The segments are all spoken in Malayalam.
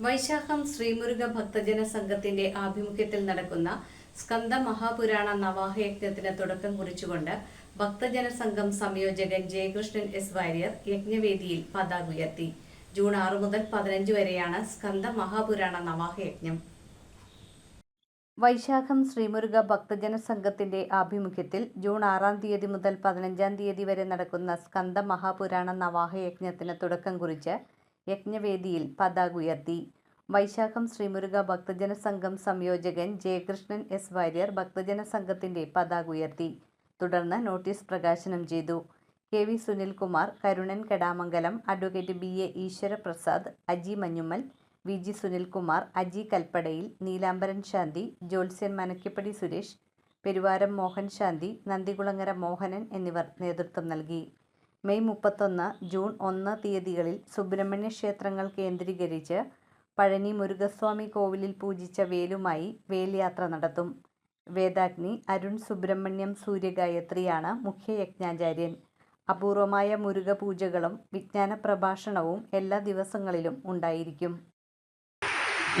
വൈശാഖം ശ്രീമുരുക ഭക്തജന സംഘത്തിന്റെ ആഭിമുഖ്യത്തിൽ നടക്കുന്ന സ്കന്ദ മഹാപുരാണ നവാഹയജ്ഞത്തിന് തുടക്കം കുറിച്ചുകൊണ്ട് ഭക്തജന സംഘം സംയോജകൻ ജയകൃഷ്ണൻ എസ് വാര്യർ യജ്ഞവേദിയിൽ പതാക ഉയർത്തി ജൂൺ ആറ് മുതൽ പതിനഞ്ച് വരെയാണ് സ്കന്ദ മഹാപുരാണ നവാഹയജ്ഞം. വൈശാഖം ശ്രീമുരുക ഭക്തജന സംഘത്തിന്റെ ആഭിമുഖ്യത്തിൽ ജൂൺ ആറാം തീയതി മുതൽ പതിനഞ്ചാം തീയതി വരെ നടക്കുന്ന സ്കന്ദ മഹാപുരാണ നവാഹയജ്ഞത്തിന് തുടക്കം കുറിച്ച് യജ്ഞവേദിയിൽ പതാക ഉയർത്തി. വൈശാഖം ശ്രീമുരുക ഭക്തജന സംഘം സംയോജകൻ ജയകൃഷ്ണൻ എസ് വാര്യർ ഭക്തജന സംഘത്തിന്റെ പതാക ഉയർത്തി. തുടർന്ന് നോട്ടീസ് പ്രകാശനം ചെയ്തു. K V Sunilkumar Karunan Kedamangalam advocate B A Eswaraprasad Aji Manjummel V G Sunilkumar Aji Kalpadayil Neelambaran Shanti ജോത്സ്യൻ Manakkappady Suresh Peruvaram Mohan ശാന്തി നന്ദികുളങ്ങര മോഹനൻ എന്നിവർ നേതൃത്വം നൽകി. മെയ് മുപ്പത്തൊന്ന് ജൂൺ ഒന്ന് തീയതികളിൽ സുബ്രഹ്മണ്യ ക്ഷേത്രങ്ങൾ കേന്ദ്രീകരിച്ച് പഴനി മുരുകസ്വാമി കോവിലിൽ പൂജിച്ച വേലുമായി വേൽയാത്ര നടത്തും. വേദാഗ്നി അരുൺ സുബ്രഹ്മണ്യം സൂര്യഗായത്രിയാണ് മുഖ്യ യജ്ഞാചാര്യൻ. അപൂർവമായ മുരുക പൂജകളും വിജ്ഞാന പ്രഭാഷണവും എല്ലാ ദിവസങ്ങളിലും ഉണ്ടായിരിക്കും.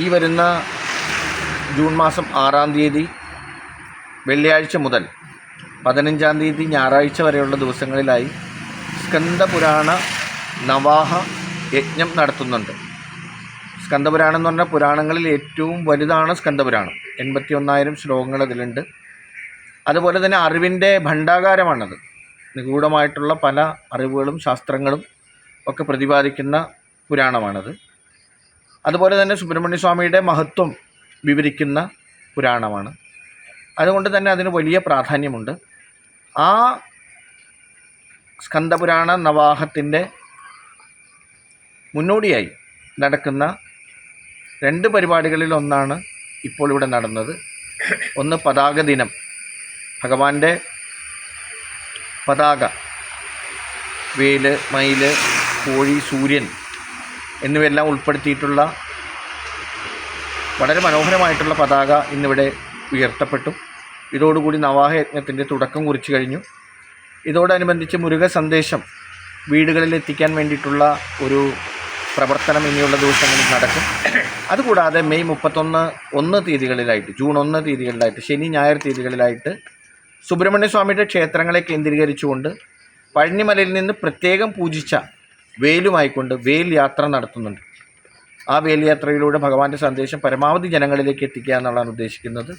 ഈ വരുന്ന ജൂൺ മാസം ആറാം തീയതി വെള്ളിയാഴ്ച മുതൽ പതിനഞ്ചാം തീയതി ഞായറാഴ്ച വരെയുള്ള ദിവസങ്ങളിലായി സ്കന്ദപുരാണ നവാഹ യജ്ഞം നടത്തുന്നുണ്ട്. സ്കന്ദപുരാണം എന്ന് പറഞ്ഞാൽ പുരാണങ്ങളിൽ ഏറ്റവും വലുതാണ് സ്കന്ദപുരാണം എൺപത്തി ഒന്നായിരം ശ്ലോകങ്ങൾ അതിലുണ്ട്. അതുപോലെ തന്നെ അറിവിന്റെ ഭണ്ഡാകാരമാണത്. നിഗൂഢമായിട്ടുള്ള പല അറിവുകളും ശാസ്ത്രങ്ങളും ഒക്കെ പ്രതിപാദിക്കുന്ന പുരാണമാണത്. അതുപോലെ തന്നെ സുബ്രഹ്മണ്യ സ്വാമിയുടെ മഹത്വം വിവരിക്കുന്ന പുരാണമാണ്. അതുകൊണ്ട് തന്നെ അതിന് വലിയ പ്രാധാന്യമുണ്ട്. ആ സ്കന്ദപുരാണ നവാഹത്തിന്റെ മുന്നോടിയായി നടക്കുന്ന രണ്ട് പരിപാടികളിൽ ഒന്നാണ് ഇപ്പോൾ ഇവിടെ നടന്നത്. ഒന്ന് പതാക ദിനം. ഭഗവാന്റെ പതാക വേൽ മയിൽ കോഴി സൂര്യൻ എന്നിവയെല്ലാം ഉൾപ്പെടുത്തിയിട്ടുള്ള വളരെ മനോഹരമായിട്ടുള്ള പതാക ഇന്നിവിടെ ഉയർത്തപ്പെട്ടു. ഇതോടുകൂടി നവാഹ യജ്ഞത്തിന്റെ തുടക്കം കുറിച്ചു കഴിഞ്ഞു. ഇതോടനുബന്ധിച്ച് മുരുക സന്ദേശം വീടുകളിൽ എത്തിക്കാൻ വേണ്ടിയിട്ടുള്ള ഒരു പ്രവർത്തനം ഇനിയുള്ള ദിവസങ്ങളിൽ നടക്കും. അതുകൂടാതെ മെയ് മുപ്പത്തൊന്ന് ഒന്ന് തീയതികളിലായിട്ട് ജൂൺ ഒന്ന് തീയതികളിലായിട്ട് ശനി ഞായർ തീയതികളിലായിട്ട് സുബ്രഹ്മണ്യ സ്വാമിയുടെ ക്ഷേത്രങ്ങളെ കേന്ദ്രീകരിച്ചുകൊണ്ട് പഴനിമലയിൽ നിന്ന് പ്രത്യേകം പൂജിച്ച വേലുമായിക്കൊണ്ട് വേൽ യാത്ര നടത്തുന്നുണ്ട്. ആ വേൽ യാത്രയിലൂടെ ഭഗവാന്റെ സന്ദേശം പരമാവധി ജനങ്ങളിലേക്ക് എത്തിക്കുക എന്നുള്ളതാണ് ഉദ്ദേശിക്കുന്നത്.